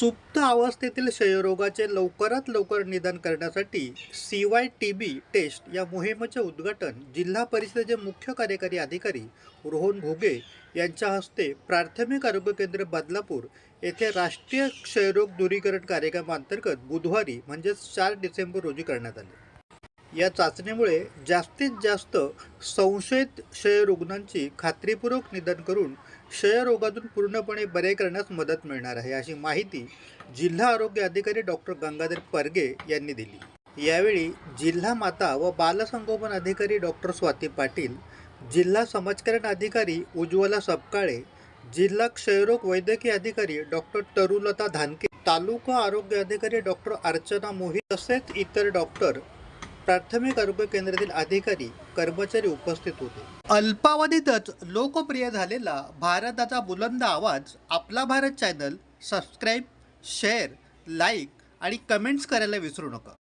सुप्त अवस्थेतील क्षयरोगाचे लवकरात लवकर निदान करण्यासाठी C Y T B test या मोहिमेचे उद्घाटन जिल्हा परिषदेचे मुख्य कार्यकारी अधिकारी रोहन घोगे यांच्या हस्ते प्राथमिक आरोग्य केंद्र बदलापूर येथे राष्ट्रीय क्षयरोग दूरीकरण कार्यक्रमांतर्गत बुधवारी म्हणजेच चार डिसेंबर रोजी करण्यात आले. या चाचणीमुळे जास्तीत जास्त संशयित क्षयरुग्णांची खात्रीपूर्वक निदान करून क्षयरोगातून पूर्णपणे बरे करण्यास मदत मिळणार आहे अशी माहिती जिल्हा आरोग्य अधिकारी डॉक्टर गंगाधर परगे यांनी दिली. यावेळी जिल्हा माता व बालसंगोपन अधिकारी डॉक्टर स्वाती पाटील जिल्हा समाजकरण अधिकारी उज्ज्वला सपकाळे जिल्हा क्षयरोग वैद्यकीय अधिकारी डॉक्टर तरुलता धानके तालुका आरोग्य अधिकारी डॉक्टर अर्चना मोहित तसेच इतर डॉक्टर प्राथमिक आरोग्य केंद्रातील अधिकारी कर्मचारी उपस्थित होते. अल्पावधीतच लोकप्रिय झालेला भारताचा बुलंद आवाज आपला Bharat channel subscribe share like आणि कमेंट्स करायला विसरू नका.